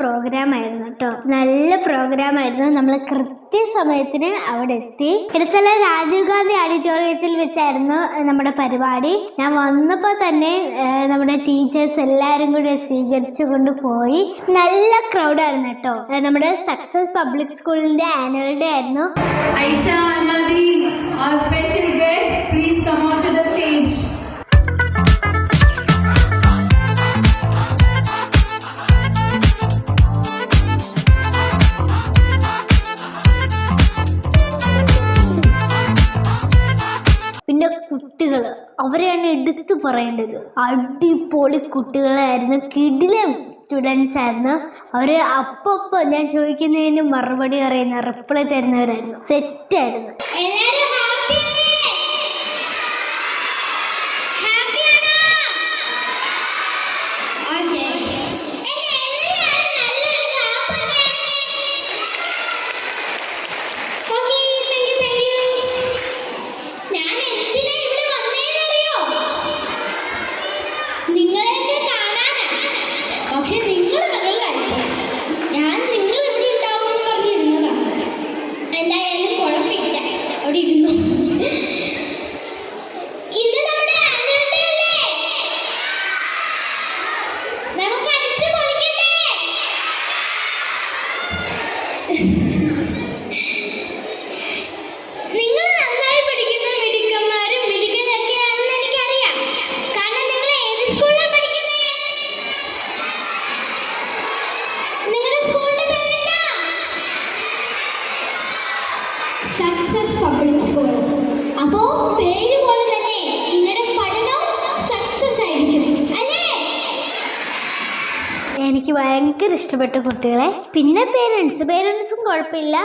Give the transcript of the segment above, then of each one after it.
Programme ആയിരുന്നു കേട്ടോ നല്ല പ്രോഗ്രാം ആയിരുന്നു. നമ്മൾ കൃത്യസമയത്തിന് അവിടെ എത്തി. ഇടത്തല രാജീവ് ഗാന്ധി ഓഡിറ്റോറിയത്തിൽ വെച്ചായിരുന്നു നമ്മുടെ പരിപാടി. ഞാൻ വന്നപ്പോൾ തന്നെ നമ്മുടെ ടീച്ചേഴ്സ് എല്ലാരും കൂടി സ്വീകരിച്ചു കൊണ്ട് പോയി. നല്ല ക്രൗഡായിരുന്നു കേട്ടോ നമ്മുടെ സക്സസ് പബ്ലിക് സ്കൂളിന്റെ ആനുവൽ ഡേ ആയിരുന്നു. Aisha please come our to the please എടുത്തു പറയേണ്ടത്. അടിപൊളി കുട്ടികളായിരുന്നു. കിടിലം സ്റ്റുഡൻസ് ആയിരുന്നു. അവർ അപ്പപ്പോ ഞാൻ ചോദിക്കുന്നതിന് മറുപടി പറയുന്ന റിപ്ലൈ തരുന്നവരായിരുന്നു. സെറ്റ് ആയിരുന്നു. സക്സസ് പബ്ലിക് സ്കൂൾ അപ്പോ ഭയങ്കര ഇഷ്ടപ്പെട്ട കുട്ടികളെ. പിന്നെ പേരൻസ് പേരൻസും കുഴപ്പമില്ല.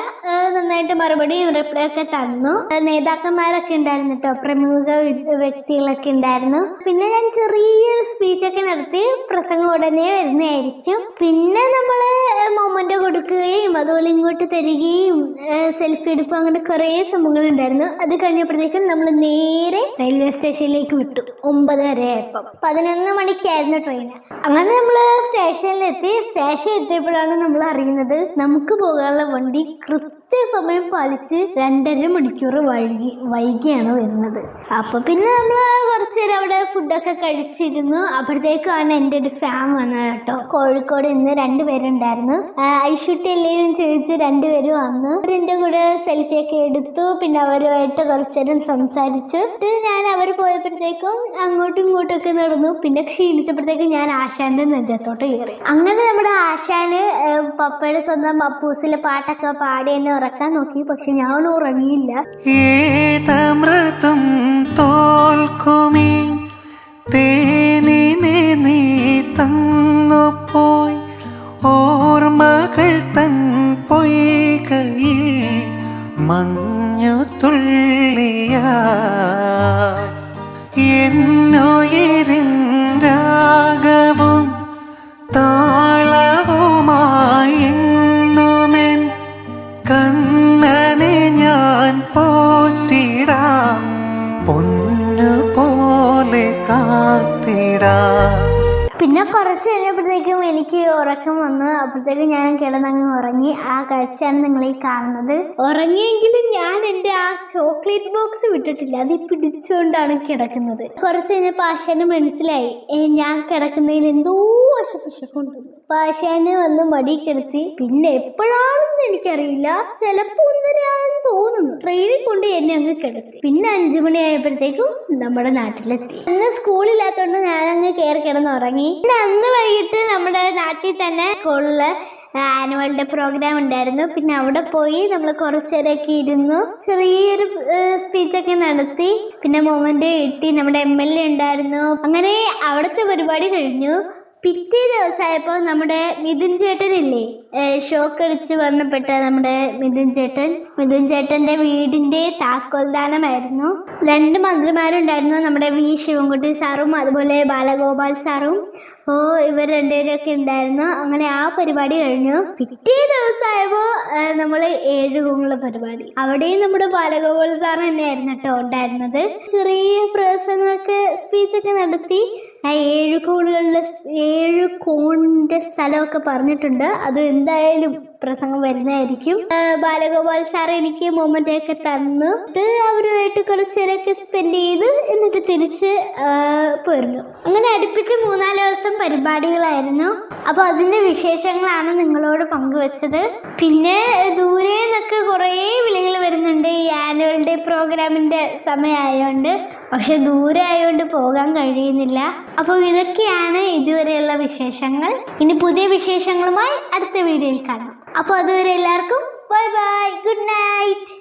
നന്നായിട്ട് മറുപടി റിപ്ലൈ ഒക്കെ തന്നു നേതാക്കന്മാരൊക്കെ ഉണ്ടായിരുന്നു കേട്ടോ പ്രമുഖ വ്യക്തികളൊക്കെ ഉണ്ടായിരുന്നു. പിന്നെ ഞാൻ ചെറിയൊരു സ്പീച്ചൊക്കെ നടത്തി പ്രസംഗം ഉടനെ വരുന്നതായിരിക്കും. പിന്നെ നമ്മൾ മൊമെന്റ് കൊടുക്കുകയും അതുപോലെ ഇങ്ങോട്ട് തരികയും സെൽഫി എടുക്കും അങ്ങനെ കുറേ സംഭവങ്ങൾ ഉണ്ടായിരുന്നു. അത് കഴിഞ്ഞപ്പോഴത്തേക്കും നമ്മൾ നേരെ റെയിൽവേ സ്റ്റേഷനിലേക്ക് വിട്ടു. ഒമ്പത് വരെ ആയപ്പം. പതിനൊന്ന് മണിക്കായിരുന്നു ട്രെയിൻ അങ്ങനെ നമ്മൾ സ്റ്റേഷനിലെത്തി സ്റ്റേഷൻ എത്തിയപ്പോഴാണ് നമ്മൾ അറിയുന്നത് നമുക്ക് പോകാനുള്ള വണ്ടി കൃത്യസമയം പാലിച്ച് രണ്ടര മണിക്കൂർ വൈകി വൈകിയാണ് വരുന്നത്. അപ്പൊ പിന്നെ നമ്മൾ കുറച്ച് നേരം അവിടെ ഫുഡൊക്കെ കഴിച്ചിരുന്നു. അപ്പോഴത്തേക്കാണ് എന്റെ ഒരു ഫാം വന്നത് കേട്ടോ. കോഴിക്കോട് ഇന്ന് രണ്ടുപേരുണ്ടായിരുന്നു ഐഷുട്ടി അല്ലേന്ന് ചോദിച്ച് രണ്ടുപേരും വന്നു. എന്റെ കൂടെ സെൽഫി ഒക്കെ എടുത്തു. പിന്നെ അവരുമായിട്ട് കുറച്ചേരം സംസാരിച്ചു. എന്നിട്ട് ഞാൻ അവർ പോയപ്പോഴത്തേക്കും അങ്ങോട്ടും ഇങ്ങോട്ടും ഒക്കെ നടന്നു. പിന്നെ ക്ഷീണിച്ചപ്പോഴത്തേക്കും ഞാൻ ആശാന്റെ നെഞ്ചത്തോട്ട് കയറി. അങ്ങനെ നമ്മുടെ ആശാന് പപ്പയുടെ സ്വന്തം അപ്പൂസിലെ പാട്ടൊക്കെ പാടി എന്നെ ഉറക്കാൻ നോക്കി പക്ഷെ ഞാൻ ഉറങ്ങിയില്ല ഏതമൃതം കാത്തിടാം. പിന്നെ കുറച്ച് കഴിഞ്ഞപ്പോഴത്തേക്കും എനിക്ക് ഉറക്കം വന്നു. അപ്പോഴത്തേക്കും ഞാൻ കിടന്നങ്ങ് ഉറങ്ങി. ആ കാഴ്ചയാണ് നിങ്ങൾ ഈ കാണുന്നത്. ഉറങ്ങിയെങ്കിലും ഞാൻ എന്റെ ആ ചോക്ലേറ്റ് ബോക്സ് വിട്ടിട്ടില്ല. അത് പിടിച്ചുകൊണ്ടാണ് കിടക്കുന്നത്. കുറച്ച് കഴിഞ്ഞപ്പോൾ ആശാന് മനസ്സിലായി. ഞാൻ കിടക്കുന്നതിൽ എന്തോ വിഷപ്പിശക്കുണ്ടെന്ന് അപ്പം ആശാന് വന്ന് മടി കിടത്തി. പിന്നെ എപ്പോഴാണെന്ന് എനിക്കറിയില്ല. ചിലപ്പോ ഒന്നരാന്ന് തോന്നുന്നു. ട്രെയിനിൽ കൊണ്ട് എന്നെ അങ്ങ് കിടത്തി. പിന്നെ അഞ്ചു മണി ആയപ്പോഴത്തേക്കും നമ്മുടെ നാട്ടിലെത്തി. അന്ന് സ്കൂളില്ലാത്തോണ്ട് ഞാൻ അങ്ങ് കയറി കിടന്ന് ഉറങ്ങി പിന്നെ അന്ന് വൈകിട്ട് നമ്മുടെ നാട്ടിൽ തന്നെ സ്കൂളിൽ ആനുവൽ ഡേ പ്രോഗ്രാം ഉണ്ടായിരുന്നു. പിന്നെ അവിടെ പോയി നമ്മൾ കുറച്ചു നേരമൊക്കെ ഇരുന്നു. ചെറിയൊരു സ്പീച്ചൊക്കെ നടത്തി. പിന്നെ മൊമെന്റ് കിട്ടി. നമ്മുടെ എം എൽ എ ഉണ്ടായിരുന്നു. അങ്ങനെ അവിടുത്തെ പരിപാടി കഴിഞ്ഞു. പിറ്റേ ദിവസമായപ്പോൾ നമ്മുടെ മിഥുൻ ചേട്ടനില്ലേ? ഷോക്ക് അടിച്ച് മരണപ്പെട്ട നമ്മുടെ മിഥുൻ ചേട്ടൻ. മിഥുൻ ചേട്ടന്റെ വീടിന്റെ താക്കോൽദാനമായിരുന്നു രണ്ട് മന്ത്രിമാരുണ്ടായിരുന്നു നമ്മുടെ വി. ശിവൻകുട്ടി സാറും അതുപോലെ ബാലഗോപാൽ സാറും. ഓ ഇവർ രണ്ടുപേരൊക്കെ ഉണ്ടായിരുന്നു. അങ്ങനെ ആ പരിപാടി കഴിഞ്ഞു. പിറ്റേ ദിവസമായപ്പോൾ നമ്മൾ ഏഴ് ഏഴുകുള്ള പരിപാടി. അവിടെയും നമ്മുടെ ബാലഗോപാൽ സാർ തന്നെയായിരുന്നു കേട്ടോ ഉണ്ടായിരുന്നത്. ചെറിയ പ്രസംഗമൊക്കെ സ്പീച്ചൊക്കെ നടത്തി. ആ ഏഴ് കോണുകളുടെ ഏഴ് കോണിന്റെ സ്ഥലമൊക്കെ പറഞ്ഞിട്ടുണ്ട്. അത് എന്തായാലും പ്രസംഗം വരുന്നതായിരിക്കും. ബാലഗോപാൽ സാർ എനിക്ക് മൊമെന്റ് ഒക്കെ തന്നു. അവരുമായിട്ട് കുറച്ച് നേരമൊക്കെ സ്പെൻഡ് ചെയ്ത് എന്നിട്ട് തിരിച്ച് പോയിരുന്നു അങ്ങനെ അടുപ്പിച്ച് മൂന്നാൽ ദിവസം പരിപാടികളായിരുന്നു. അപ്പോൾ അതിന്റെ വിശേഷങ്ങളാണ് നിങ്ങളോട് പങ്കുവച്ചത്. പിന്നെ ദൂരെ നിന്നൊക്കെ കുറേ വിളികൾ വരുന്നുണ്ട്. ഈ ആനുവൽ ഡേ പ്രോഗ്രാമിന്റെ സമയമായതുകൊണ്ട് പക്ഷെ ദൂരെ ആയതുകൊണ്ട് പോകാൻ കഴിയുന്നില്ല. അപ്പോൾ ഇതൊക്കെയാണ് ഇതുവരെയുള്ള വിശേഷങ്ങൾ. ഇനി പുതിയ വിശേഷങ്ങളുമായി അടുത്ത വീഡിയോയിൽ കാണാം. അപ്പോൾ അതുവരെ എല്ലാവർക്കും ബൈ ബൈ. Good night.